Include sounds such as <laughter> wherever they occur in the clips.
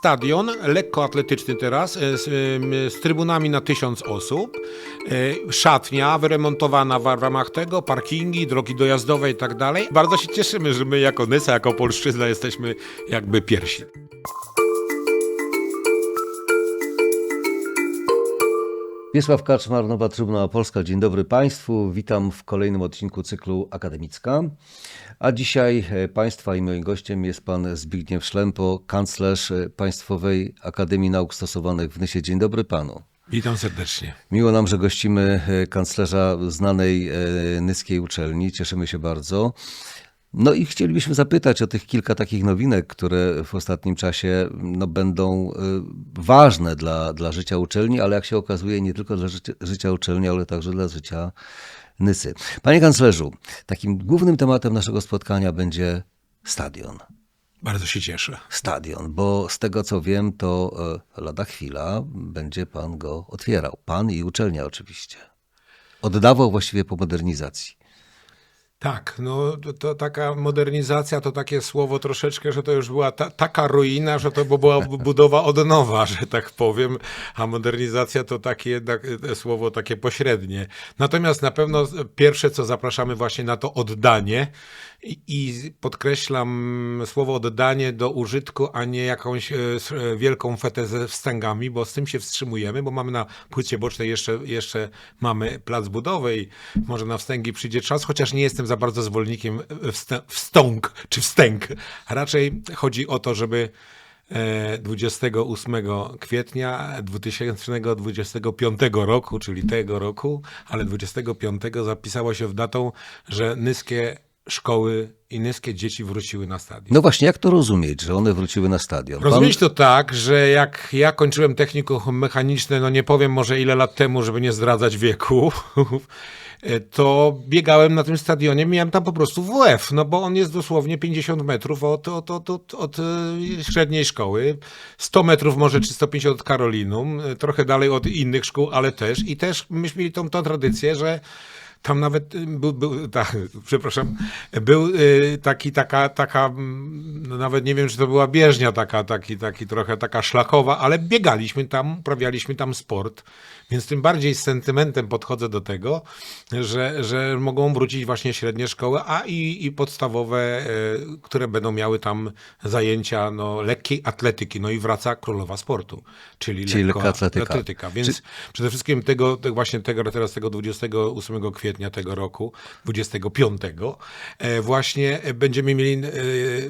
stadion lekkoatletyczny teraz e, z, z trybunami na tysiąc osób, e, szatnia wyremontowana w ramach tego, parkingi, drogi dojazdowe i tak dalej. Bardzo się cieszymy, że my jako Nysa, jako Polszczyzna jesteśmy jakby pierwsi. Wiesław Kaczmar, Nowa Trybuna Polska. Dzień dobry Państwu. Witam w kolejnym odcinku cyklu Akademicka. A dzisiaj e, Państwa i moim gościem jest Pan Zbigniew Szlempo, kanclerz e, Państwowej Akademii Nauk Stosowanych w Nysie. Dzień dobry Panu. Witam serdecznie. Miło nam, że gościmy e, kanclerza znanej nyskiej uczelni. Cieszymy się bardzo. No i chcielibyśmy zapytać o tych kilka takich nowinek, które w ostatnim czasie no, będą e, ważne dla, dla życia uczelni, ale jak się okazuje nie tylko dla życia, życia uczelni, ale także dla życia Nysy. Panie kanclerzu, takim głównym tematem naszego spotkania będzie stadion. Bardzo się cieszę. Stadion, bo z tego co wiem, to e, lada chwila będzie pan go otwierał. Pan i uczelnia oczywiście. Oddawał właściwie po modernizacji. Tak, no to, to taka modernizacja to takie słowo troszeczkę, że to już była ta, taka ruina, że to była bu- budowa od nowa, że tak powiem, a modernizacja to takie jednak e, słowo takie pośrednie. Natomiast na pewno pierwsze, co zapraszamy właśnie na to oddanie i, i podkreślam słowo oddanie do użytku, a nie jakąś e, e, wielką fetę ze wstęgami, bo z tym się wstrzymujemy, bo mamy na płycie bocznej jeszcze, jeszcze mamy plac budowy i może na wstęgi przyjdzie czas, chociaż nie jestem za bardzo zwolennikiem wstąg czy wstęg. Raczej chodzi o to, żeby e, 28 kwietnia 2025 roku, czyli tego roku, ale 25 zapisało się w datą, że nyskie szkoły i nyskie dzieci wróciły na stadion. No właśnie, jak to rozumieć, że one wróciły na stadion? Pan- Rozumieć to tak, że jak ja kończyłem technikum mechaniczne, no nie powiem może ile lat temu, żeby nie zdradzać wieku, <laughs> to biegałem na tym stadionie, miałem tam po prostu WF, no bo on jest dosłownie 50 metrów od, od, od, od, od e, średniej szkoły, 100 metrów może czy 150 od Karolinum, e, trochę dalej od innych szkół, ale też i też myśmy mieli tą, tą tradycję, że tam nawet y, był, był <laughs> tak, przepraszam, był y, taki, taka, taka, mm, no nawet nie wiem, czy to była bieżnia taka, taki, taki trochę taka szlakowa, ale biegaliśmy tam, uprawialiśmy tam sport, więc tym bardziej z sentymentem podchodzę do tego, że, że mogą wrócić właśnie średnie szkoły, a i, i podstawowe, y, które będą miały tam zajęcia no, lekkiej atletyki, no i wraca królowa sportu, czyli, Czyli lekko lekka atletyka. atletyka. Więc przede wszystkim tego, tego właśnie tego, teraz tego 28 kwietnia tego roku, 25, e, właśnie będziemy mieli e,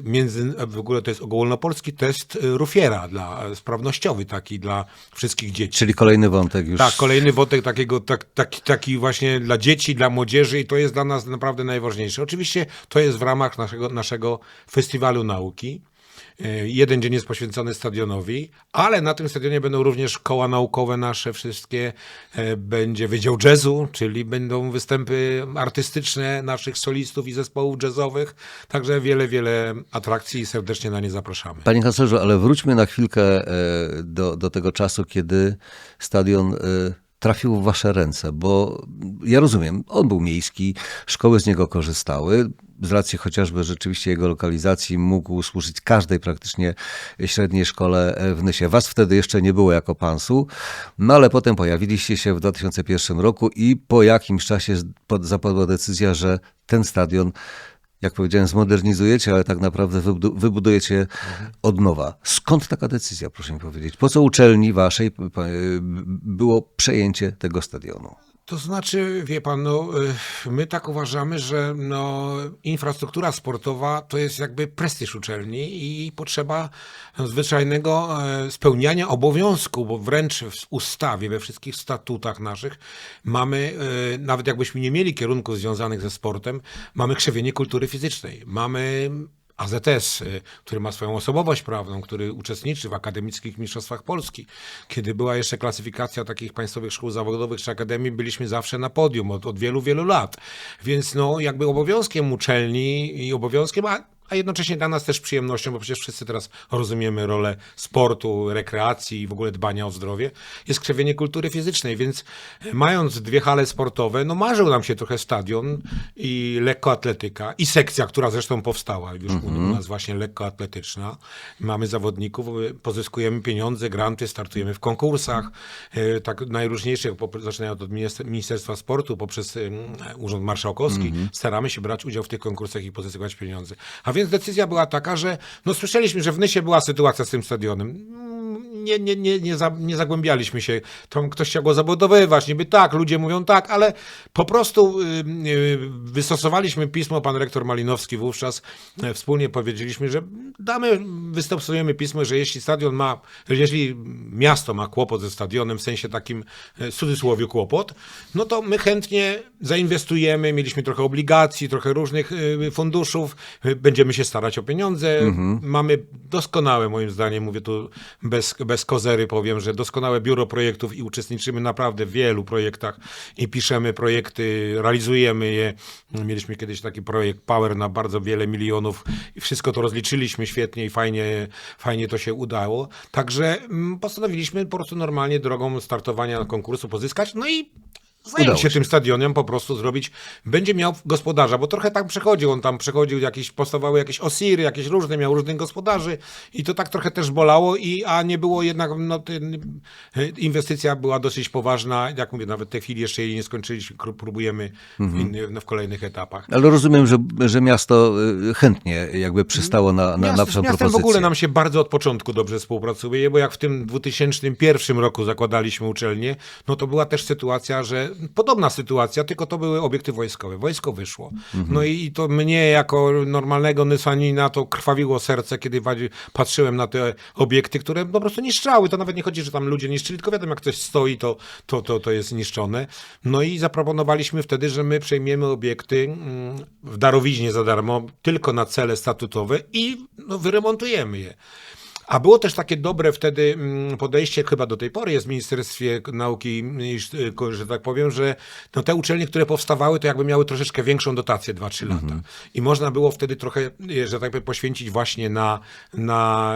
między, w ogóle to jest ogólnopolski test e, Rufiera dla e, sprawnościowy taki dla wszystkich dzieci. Czyli kolejny wątek już. Tak, kolejny wątek takiego, tak, taki, taki właśnie dla dzieci, dla młodzieży i to jest dla nas naprawdę najważniejsze. Oczywiście to jest w ramach naszego, naszego festiwalu nauki. E, Jeden dzień jest poświęcony stadionowi, ale na tym stadionie będą również koła naukowe nasze wszystkie. E, Będzie Wydział Jazzu, czyli będą występy artystyczne naszych solistów i zespołów jazzowych. Także wiele, wiele atrakcji i serdecznie na nie zapraszamy. Panie kanclerzu, ale wróćmy na chwilkę e, do, do tego czasu, kiedy stadion trafił w wasze ręce, bo ja rozumiem, on był miejski, szkoły z niego korzystały. Z racji chociażby rzeczywiście jego lokalizacji mógł służyć każdej praktycznie średniej szkole w Nysie. Was wtedy jeszcze nie było jako pansu, no ale potem pojawiliście się w 2001 roku i po jakimś czasie zapadła decyzja, że ten stadion jak powiedziałem, zmodernizujecie, ale tak naprawdę wybudu- wybudujecie od nowa. Skąd taka decyzja, proszę mi powiedzieć? Po co uczelni waszej p- było przejęcie tego stadionu? To znaczy, wie pan, no, y, my tak uważamy, że no, infrastruktura sportowa to jest jakby prestiż uczelni i potrzeba zwyczajnego e, spełniania obowiązku, bo wręcz w ustawie, we wszystkich statutach naszych mamy, e, nawet jakbyśmy nie mieli kierunków związanych ze sportem, mamy krzewienie kultury fizycznej, mamy AZS, y, który ma swoją osobowość prawną, który uczestniczy w akademickich mistrzostwach Polski. Kiedy była jeszcze klasyfikacja takich państwowych szkół zawodowych czy akademii, byliśmy zawsze na podium od, od wielu, wielu lat. Więc no, jakby obowiązkiem uczelni i obowiązkiem, a a jednocześnie dla nas też przyjemnością, bo przecież wszyscy teraz rozumiemy rolę sportu, rekreacji i w ogóle dbania o zdrowie, jest krzewienie kultury fizycznej, więc mając dwie hale sportowe, no marzył nam się trochę stadion i lekkoatletyka i sekcja, która zresztą powstała już u nas właśnie lekkoatletyczna. Mamy zawodników, y, pozyskujemy pieniądze, granty, startujemy w konkursach, y, tak najróżniejszych, zaczynając od minister- Ministerstwa Sportu, poprzez Urząd Marszałkowski, staramy się brać udział w tych konkursach i pozyskiwać pieniądze. A więc decyzja była taka, że no słyszeliśmy, że w Nysie była sytuacja z tym stadionem. Nie, nie, nie, nie, za, nie zagłębialiśmy się. To ktoś chciał go zabudowywać, niby tak, ludzie mówią tak, ale po prostu y, y, wystosowaliśmy pismo, pan rektor Malinowski wówczas e, wspólnie powiedzieliśmy, że damy, wystosujemy pismo, że jeśli stadion ma, jeśli miasto ma kłopot ze stadionem, w sensie takim e, w cudzysłowie kłopot, no to my chętnie zainwestujemy, mieliśmy trochę obligacji, trochę różnych y, funduszów, będziemy się starać o pieniądze. Mamy doskonałe, moim zdaniem, mówię tu bez, bez kozery powiem, że doskonałe biuro projektów i uczestniczymy naprawdę w wielu projektach i piszemy projekty, realizujemy je. Mieliśmy kiedyś taki projekt Power na bardzo wiele milionów i wszystko to rozliczyliśmy świetnie i fajnie, fajnie to się udało. Także mm, postanowiliśmy po prostu normalnie drogą startowania konkursu pozyskać, no i Zająć się się. tym stadionem, po prostu zrobić. Będzie miał gospodarza, bo trochę tak przechodził. On tam przechodził jakieś, powstawały jakieś osiry, jakieś różne, miał różnych gospodarzy i to tak trochę też bolało, i, a nie było jednak, no, ten, inwestycja była dosyć poważna. Jak mówię, nawet w tej chwili jeszcze jej nie skończyliśmy, próbujemy w, inny, no, w kolejnych etapach. Ale rozumiem, że, że miasto y, chętnie jakby przystało na, na, na Miast, waszą z miastem w propozycję. ogóle nam się bardzo od początku dobrze współpracuje, bo jak w tym 2001 roku zakładaliśmy uczelnię, no to była też sytuacja, że podobna sytuacja, tylko to były obiekty wojskowe. Wojsko wyszło. No i, to mnie jako normalnego nysanina to krwawiło serce, kiedy patrzyłem na te obiekty, które po prostu niszczały. To nawet nie chodzi, że tam ludzie niszczyli, tylko wiadomo, jak ktoś stoi, to, to, to, to jest niszczone. No i zaproponowaliśmy wtedy, że my przejmiemy obiekty mm, w darowiźnie za darmo, tylko na cele statutowe i no, wyremontujemy je. A było też takie dobre wtedy mm, podejście, chyba do tej pory jest w Ministerstwie Nauki, że tak powiem, że no, te uczelnie, które powstawały, to jakby miały troszeczkę większą dotację 2-3 lata. I można było wtedy trochę, y, że tak powiem, poświęcić właśnie na, na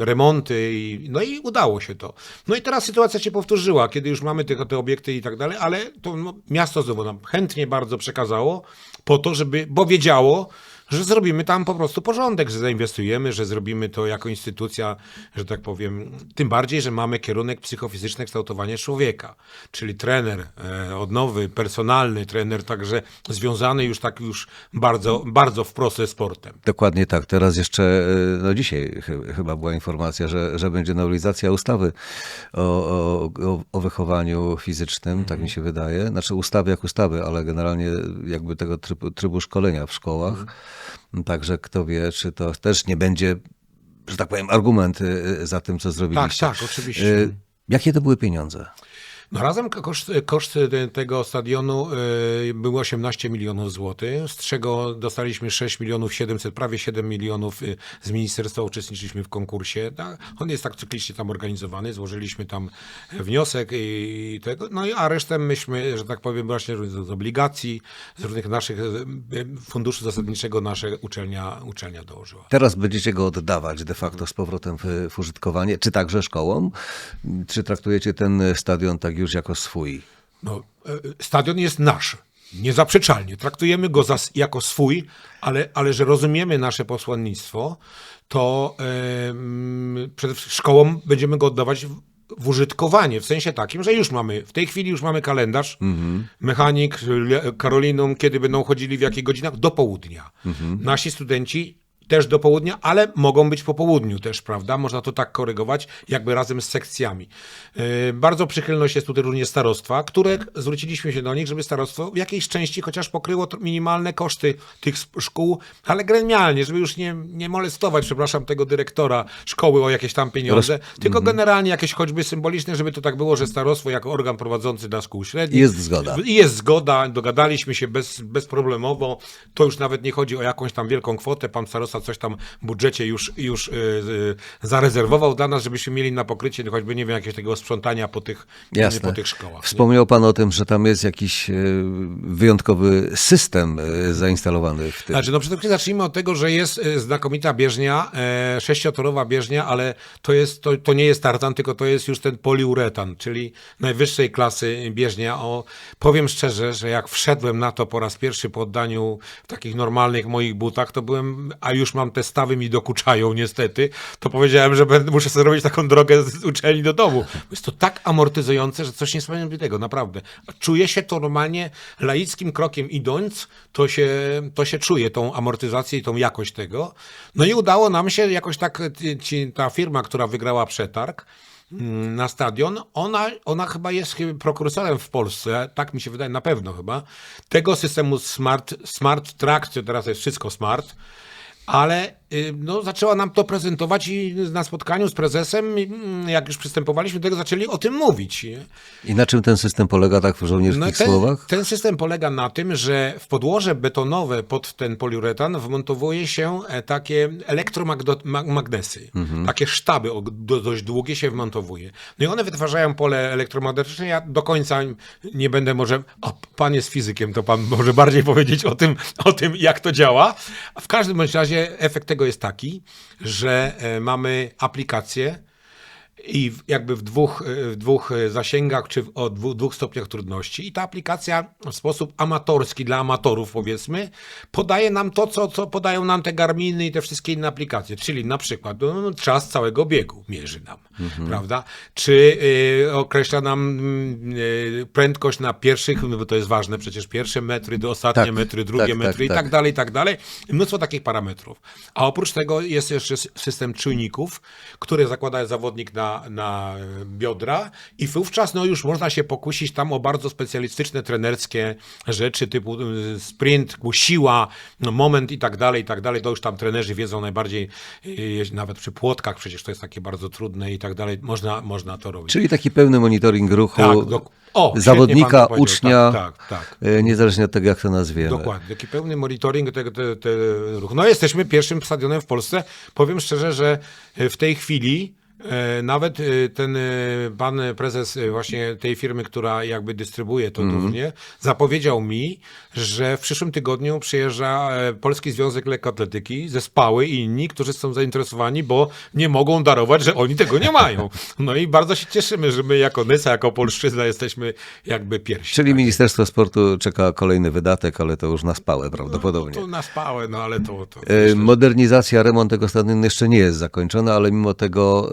e, remonty. I, no i udało się to. No i teraz sytuacja się powtórzyła, kiedy już mamy te, te obiekty i tak dalej, ale to no, miasto znowu nam chętnie bardzo przekazało po to, żeby, bo wiedziało, że zrobimy tam po prostu porządek, że zainwestujemy, że zrobimy to jako instytucja, że tak powiem, tym bardziej, że mamy kierunek psychofizyczne kształtowanie człowieka, czyli trener e, odnowy, personalny trener, także związany już tak już bardzo, bardzo wprost ze sportem. Dokładnie tak. Teraz jeszcze, y, no dzisiaj chy- chyba była informacja, że, że będzie nowelizacja ustawy o, o, o, wychowaniu fizycznym, tak mi się wydaje. Znaczy ustawy jak ustawy, ale generalnie jakby tego trybu, trybu szkolenia w szkołach. Także kto wie, czy to też nie będzie, że tak powiem, argument y, za tym, co zrobiliście. tak, oczywiście. Y, Jakie to były pieniądze? No razem koszt, koszt te- tego stadionu y, był 18 milionów złotych, z czego dostaliśmy 6 milionów 700, prawie 7 milionów y, z ministerstwa, uczestniczyliśmy w konkursie. On jest tak cyklicznie tam organizowany, złożyliśmy tam wniosek i tego, no i a resztę myśmy, że tak powiem, właśnie z obligacji, z różnych naszych y, funduszy zasadniczego nasza uczelnia, uczelnia dołożyła. Teraz będziecie go oddawać de facto z powrotem w, w użytkowanie, czy także szkołom? Czy traktujecie ten stadion tak już jako swój? No, e, stadion jest nasz. Niezaprzeczalnie. Traktujemy go za, jako swój, ale, ale że rozumiemy nasze posłannictwo, to mm, przed szkołą będziemy go oddawać w, w użytkowanie, w sensie takim, że już mamy, w tej chwili już mamy kalendarz, mechanik, le- Karolinum, kiedy będą chodzili, w jakich godzinach, do południa. Nasi studenci też do południa, ale mogą być po południu też, prawda? Można to tak korygować, jakby razem z sekcjami. Yy, bardzo przychylność jest tutaj również starostwa, które zwróciliśmy się do nich, żeby starostwo w jakiejś części chociaż pokryło minimalne koszty tych szkół, ale gremialnie, żeby już nie, nie molestować, przepraszam, tego dyrektora szkoły o jakieś tam pieniądze, tylko generalnie jakieś choćby symboliczne, żeby to tak było, że starostwo jako organ prowadzący dla szkół średnich. Jest zgoda. I jest zgoda, dogadaliśmy się bez, bezproblemowo. To już nawet nie chodzi o jakąś tam wielką kwotę. Pan starosta Coś tam w budżecie już, już y, y, zarezerwował dla nas, żebyśmy mieli na pokrycie choćby, nie wiem, jakiegoś tego sprzątania po tych, Jasne. po tych szkołach. nie? Wspomniał Pan o tym, że tam jest jakiś e, wyjątkowy system zainstalowany w tym. Znaczy, no przede wszystkim zacznijmy od tego, że jest znakomita bieżnia, e, sześciotorowa bieżnia, ale to, jest, to, to nie jest tartan, tylko to jest już ten poliuretan, czyli najwyższej klasy bieżnia. O, powiem szczerze, że jak wszedłem na to po raz pierwszy po oddaniu w takich normalnych moich butach, to byłem, a już mam te stawy mi dokuczają niestety, to powiedziałem, że będę, muszę sobie robić taką drogę z uczelni do domu. Jest to tak amortyzujące, że coś niesamowitego, naprawdę. Czuję się to normalnie laickim krokiem idąc, to się, to się czuje tą amortyzację i tą jakość tego. No i udało nam się jakoś tak, ci- ta firma, która wygrała przetarg, mm, na stadion, ona, ona chyba jest prokursorem w Polsce, tak mi się wydaje, na pewno chyba, tego systemu Smart, smart Track, teraz jest wszystko Smart, ale no, zaczęła nam to prezentować i na spotkaniu z prezesem, mm, jak już przystępowaliśmy do tego, zaczęli o tym mówić. I na czym ten system polega tak w żołnierskich No, słowach? ten system polega na tym, że w podłoże betonowe pod ten poliuretan wmontowuje się e, takie elektromagnesy. Takie sztaby dość długie się wmontowuje. No i one wytwarzają pole elektromagnetyczne. Ja do końca nie będę może... O, pan jest fizykiem, to pan może bardziej powiedzieć o tym, o tym jak to działa. W każdym bądź razie efekt tego jest taki, że e, mamy aplikację, i jakby w dwóch, y, w dwóch y, zasięgach, czy o dwu, dwóch stopniach trudności. I ta aplikacja w sposób amatorski, dla amatorów powiedzmy, podaje nam to, co, co podają nam te Garminy i te wszystkie inne aplikacje. Czyli na przykład no, czas całego biegu mierzy nam, prawda? Czy y, określa nam y, prędkość na pierwszych, no bo to jest ważne, przecież pierwsze metry do ostatnie Tak, metry, drugie tak, tak, metry i tak. tak dalej, i tak dalej. Mnóstwo takich parametrów. A oprócz tego jest jeszcze system czujników, który zakłada zawodnik na, na biodra i wówczas no, już można się pokusić tam o bardzo specjalistyczne trenerskie rzeczy typu y, sprint, siła, no, moment i tak dalej, i tak dalej. To już tam trenerzy wiedzą najbardziej, y, nawet przy płotkach przecież to jest takie bardzo trudne i tak dalej. Można, można to robić. Czyli taki pełny monitoring ruchu Tak, o, zawodnika, powiedział. ucznia, Tak, tak, tak. niezależnie od tego, jak to nazwiemy. Dokładnie, taki pełny monitoring tego te, te ruchu. No jesteśmy pierwszym stadionem w Polsce. Powiem szczerze, że e, w tej chwili nawet e, ten e, pan prezes e, właśnie tej firmy, która jakby dystrybuuje to głównie, zapowiedział mi, że w przyszłym tygodniu przyjeżdża e, Polski Związek Lekkoatletyki, zespały i inni, którzy są zainteresowani, bo nie mogą darować, że oni tego nie mają. No i bardzo się cieszymy, że my jako Nysa, jako Polszczyzna jesteśmy jakby pierwsi. Czyli Ministerstwo Sportu czeka kolejny wydatek, ale to już na spałę prawdopodobnie. To na spałę, no ale to... to E, Modernizacja, remont tego stadionu jeszcze nie jest zakończona, ale mimo tego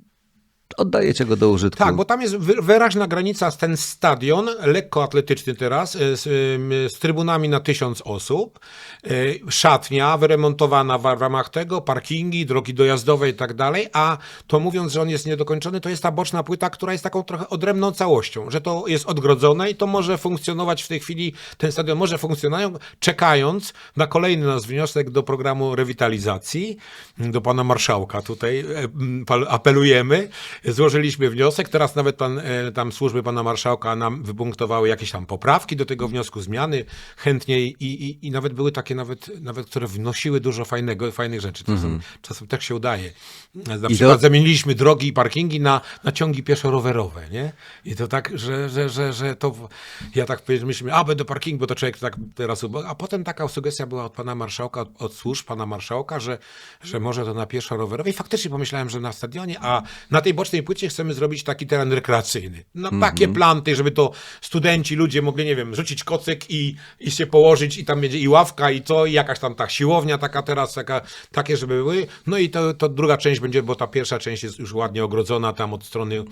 oddajecie go do użytku. Tak, bo tam jest wy- wyraźna granica, ten stadion lekkoatletyczny teraz, e, z, em, z trybunami na tysiąc osób, e, szatnia wyremontowana w ramach tego, parkingi, drogi dojazdowe i tak dalej, a to mówiąc, że on jest niedokończony, to jest ta boczna płyta, która jest taką trochę odrębną całością, że to jest odgrodzone i to może funkcjonować w tej chwili, ten stadion może funkcjonować, czekając na kolejny nasz wniosek do programu rewitalizacji, do pana marszałka tutaj e, apelujemy, złożyliśmy wniosek, teraz nawet pan, e, tam służby pana marszałka nam wypunktowały jakieś tam poprawki do tego wniosku, zmiany chętnie i, i, i nawet były takie nawet, nawet, które wnosiły dużo fajnego, fajnych rzeczy. Czasem, czasem tak się udaje. Na to- przykład zamieniliśmy drogi i parkingi na, na ciągi pieszo-rowerowe, nie? I to tak, że, że, że, że to, ja tak myślimy, a będę parking, bo to człowiek tak teraz, a potem taka sugestia była od pana marszałka, od, od służb pana marszałka, że, że może to na pieszo-rowerowe i faktycznie pomyślałem, że na stadionie, a na tej bocznej płycie chcemy zrobić taki teren rekreacyjny. No takie planty, żeby to studenci, ludzie mogli, nie wiem, rzucić kocyk i, i się położyć i tam będzie i ławka i to i jakaś tam ta siłownia taka teraz, taka, takie, żeby były. No i to, to druga część będzie, bo ta pierwsza część jest już ładnie ogrodzona tam od strony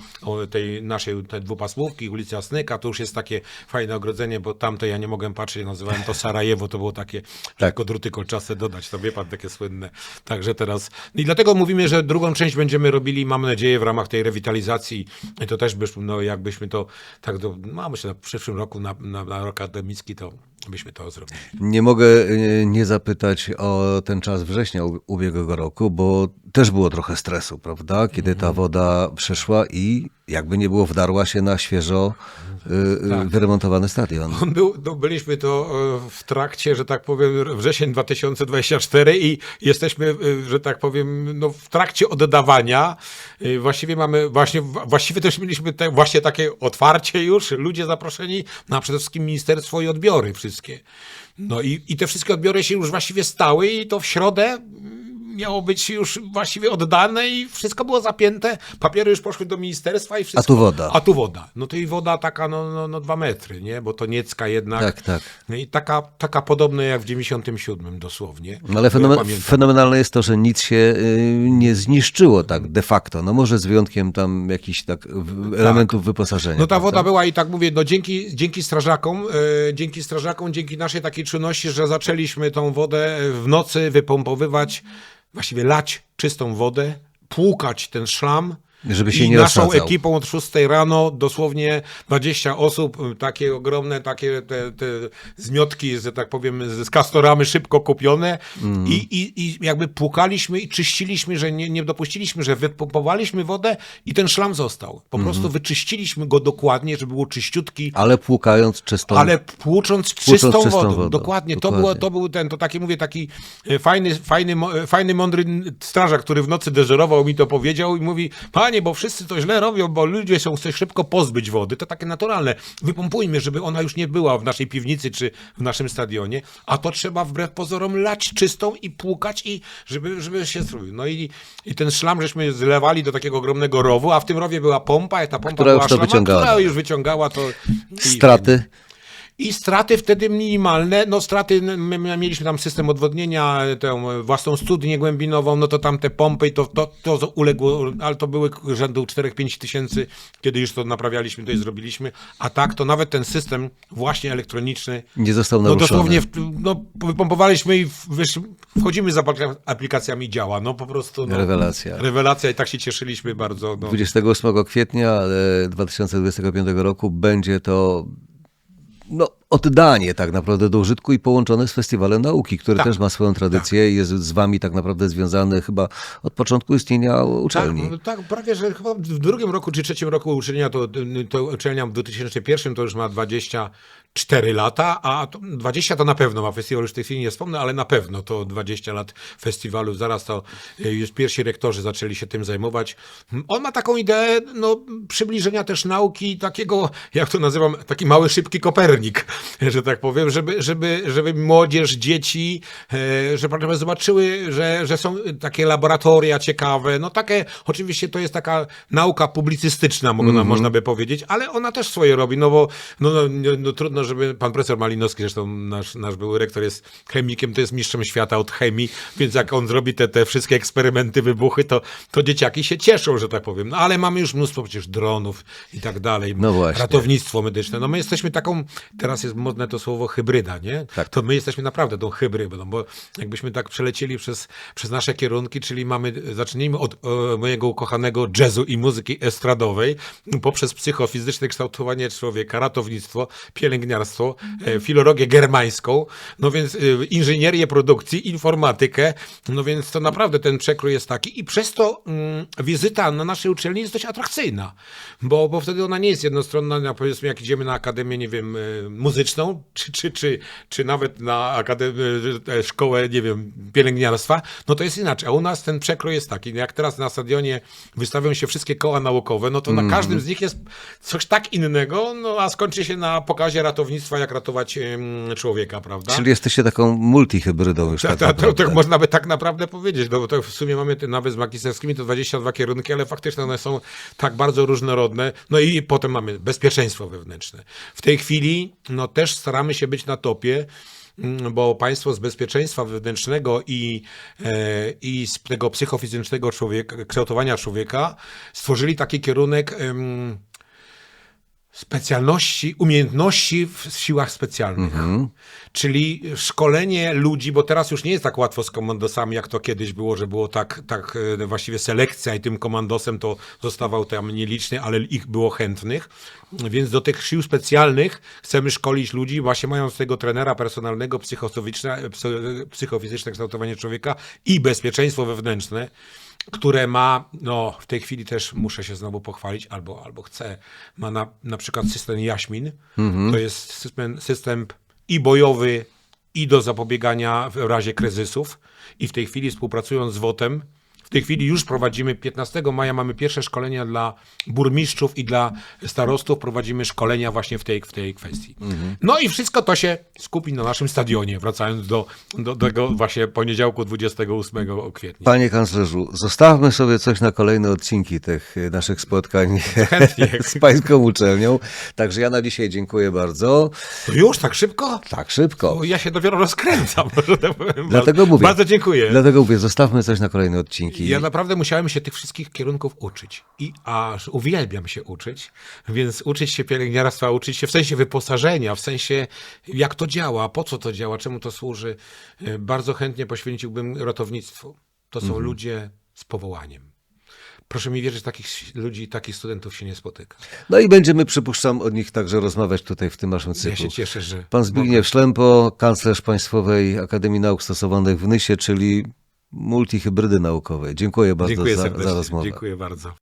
tej naszej tej dwupasmówki, ulicy Jasnyka, to już jest takie fajne ogrodzenie, bo tamte ja nie mogłem patrzeć, nazywałem to Sarajewo, to było takie, tak. tylko druty kolczaste dodać, to wie pan, takie słynne. Także teraz, i dlatego mówimy, że drugą część będziemy robili, mam nadzieję, w ramach tej rewitalizacji, to też byśmy, no jakbyśmy to, tak, do, no myślę, w przyszłym roku na, na, na rok akademicki to byśmy to zrobili. Nie mogę e, nie zapytać o ten czas września ubiegłego roku, bo też było trochę stresu, prawda? Kiedy ta woda przeszła i jakby nie było, wdarła się na świeżo e, e, Tak. wyremontowany stadion. On był, no byliśmy to e, w trakcie, że tak powiem, wrzesień 2024 i jesteśmy, e, że tak powiem, no, w trakcie oddawania. E, Właściwie mamy, właśnie, właściwie też mieliśmy te, właśnie takie otwarcie już, ludzie zaproszeni, no a przede wszystkim ministerstwo i odbiory wszystkie. No i, i te wszystkie odbiory się już właściwie stały i to w środę miało być już właściwie oddane i wszystko było zapięte. Papiery już poszły do ministerstwa i wszystko. A tu woda. A tu woda. No to i woda taka, no, no, no dwa metry, nie? Bo to niecka jednak. Tak, tak. No i taka, taka podobna jak w 97 dosłownie. No ale ja fenomen- pamiętam. fenomenalne jest to, że nic się y, nie zniszczyło tak de facto. No może z wyjątkiem tam jakichś tak w- elementów wyposażenia. No ta woda była i tak mówię, no dzięki, dzięki strażakom, e, dzięki strażakom, dzięki naszej takiej czynności, że zaczęliśmy tą wodę w nocy wypompowywać, właściwie lać czystą wodę, płukać ten szlam. Żeby się I nie naszą rozsadzał. ekipą od 6 rano dosłownie 20 osób, takie ogromne, takie te, te zmiotki, że tak powiem, z kastoramy szybko kupione Mm. I, i, i jakby płukaliśmy i czyściliśmy, że nie, nie dopuściliśmy, że wypompowaliśmy wodę i ten szlam został. Po Mhm. prostu wyczyściliśmy go dokładnie, żeby było czyściutki, Ale płukając czystą... ale płucząc Płucząc czystą, czystą wodą. wodą. Dokładnie. To, Dokładnie. było, to był ten, to taki mówię, taki e, fajny, fajny, e, fajny, mądry strażak, który w nocy deżurował mi to powiedział i mówi, panie, bo wszyscy to źle robią, bo ludzie są chce szybko pozbyć wody. To takie naturalne. Wypompujmy, żeby ona już nie była w naszej piwnicy czy w naszym stadionie, a to trzeba wbrew pozorom lać czystą i płukać i żeby, żeby się zrobił. No i, i ten szlam żeśmy zlewali do takiego ogromnego rowu, a w tym rowie była pompa, i ta pompa Która była już szlama, wyciągała. która już wyciągała to. i- Straty. I straty wtedy minimalne. No straty, my my mieliśmy tam system odwodnienia, tę własną studnię głębinową, no to tam te pompy i to, to, to uległo, ale to były rzędu 4-5 tysięcy, kiedy już to naprawialiśmy, to i zrobiliśmy. A tak, to nawet ten system właśnie elektroniczny, Nie został no naruszony. dosłownie, w- no wypompowaliśmy i wiesz, wchodzimy za aplika- aplikacjami i działa, no po prostu. No, Rewelacja. Rewelacja i tak się cieszyliśmy bardzo. No. 28 kwietnia e, 2025 roku będzie to no, oddanie tak naprawdę do użytku i połączone z Festiwalem Nauki, który Tak. też ma swoją tradycję i jest z wami tak naprawdę związany chyba od początku istnienia uczelni. Tak, no tak, prawie, że chyba w drugim roku czy trzecim roku uczenia, to, to uczelnia w 2001 to już ma 24 lata, a to 20 to na pewno ma festiwal, już w tej chwili nie wspomnę, ale na pewno to 20 lat festiwalu. Zaraz to y, już pierwsi rektorzy zaczęli się tym zajmować. On ma taką ideę no, przybliżenia też nauki, takiego, jak to nazywam, taki mały, szybki Kopernik, że tak powiem, żeby, żeby, żeby młodzież, dzieci, e, że prawda, zobaczyły, że, że są takie laboratoria ciekawe. No takie, oczywiście to jest taka nauka publicystyczna, mo- Mhm. można by powiedzieć, ale ona też swoje robi, no bo no, no, no, no, trudno, żeby pan profesor Malinowski, zresztą nasz, nasz były rektor jest chemikiem, to jest mistrzem świata od chemii, więc jak on zrobi te, te wszystkie eksperymenty, wybuchy, to, to dzieciaki się cieszą, że tak powiem. No ale mamy już mnóstwo przecież dronów i tak dalej. No właśnie. Ratownictwo medyczne. No my jesteśmy taką, teraz jest modne to słowo hybryda, nie? Tak. To my jesteśmy naprawdę tą hybrydą, bo jakbyśmy tak przelecieli przez, przez nasze kierunki, czyli mamy, zacznijmy od e, mojego ukochanego jazzu i muzyki estradowej, poprzez psychofizyczne kształtowanie człowieka, ratownictwo, pielęgniarstwo, e, filologię germańską, no więc e, inżynierię produkcji, informatykę, no więc to naprawdę ten przekrój jest taki i przez to mm, wizyta na naszej uczelni jest dość atrakcyjna, bo, bo wtedy ona nie jest jednostronna, na, powiedzmy jak idziemy na akademię, nie wiem, e, muzyczną, czy, czy, czy, czy nawet na akademię, szkołę, nie wiem, pielęgniarstwa, no to jest inaczej, a u nas ten przekrój jest taki, no jak teraz na stadionie wystawią się wszystkie koła naukowe, no to na każdym z nich jest coś tak innego, no a skończy się na pokazie ratownictwa, jak ratować człowieka, prawda? Czyli jesteście taką multihybrydą już Ta, tak ta, to, to można by tak naprawdę powiedzieć, no bo to w sumie mamy nawet z magisterskimi to 22 kierunki, ale faktycznie one są tak bardzo różnorodne. No i potem mamy bezpieczeństwo wewnętrzne. W tej chwili no też staramy się być na topie, mm, bo państwo z bezpieczeństwa wewnętrznego i, e, i z tego psychofizycznego człowieka, kształtowania człowieka stworzyli taki kierunek specjalności, umiejętności w siłach specjalnych. Czyli szkolenie ludzi, bo teraz już nie jest tak łatwo z komandosami, jak to kiedyś było, że było tak, tak e, właściwie selekcja i tym komandosem to zostawał tam nieliczny, ale ich było chętnych. Więc do tych sił specjalnych chcemy szkolić ludzi, właśnie mając tego trenera personalnego, psychosowiczne- psy- psychofizyczne kształtowanie człowieka i bezpieczeństwo wewnętrzne, które ma, no w tej chwili też muszę się znowu pochwalić, albo, albo chcę, ma na, na przykład system Jaśmin. To jest system, system i bojowy, i do zapobiegania w razie kryzysów. I w tej chwili współpracując z WOT-em, w tej chwili już prowadzimy, 15 maja mamy pierwsze szkolenia dla burmistrzów i dla starostów, prowadzimy szkolenia właśnie w tej, w tej kwestii. No i wszystko to się skupi na naszym stadionie, wracając do, do tego właśnie poniedziałku 28 kwietnia. Panie kanclerzu, zostawmy sobie coś na kolejne odcinki tych naszych spotkań Chętnie. <laughs> z pańską uczelnią. Także ja na dzisiaj dziękuję bardzo. To już tak szybko? Tak szybko. Bo ja się dopiero rozkręcam, <laughs> tak. Dlatego mówię. Bardzo dziękuję. Dlatego mówię, zostawmy coś na kolejne odcinki. Ja naprawdę musiałem się tych wszystkich kierunków uczyć. I aż uwielbiam się uczyć, więc uczyć się pielęgniarstwa, uczyć się w sensie wyposażenia, w sensie jak to działa, po co to działa, czemu to służy. E, Bardzo chętnie poświęciłbym ratownictwu. To są ludzie z powołaniem. Proszę mi wierzyć, takich ludzi, takich studentów się nie spotyka. No i będziemy, przypuszczam, od nich także rozmawiać tutaj w tym naszym cyklu. Ja się cieszę, że. Pan Zbigniew Szlempo, kanclerz Państwowej Akademii Nauk Stosowanych w Nysie, czyli multihybrydy naukowej. Dziękuję bardzo Dziękuję za, serdecznie. za rozmowę. Dziękuję bardzo.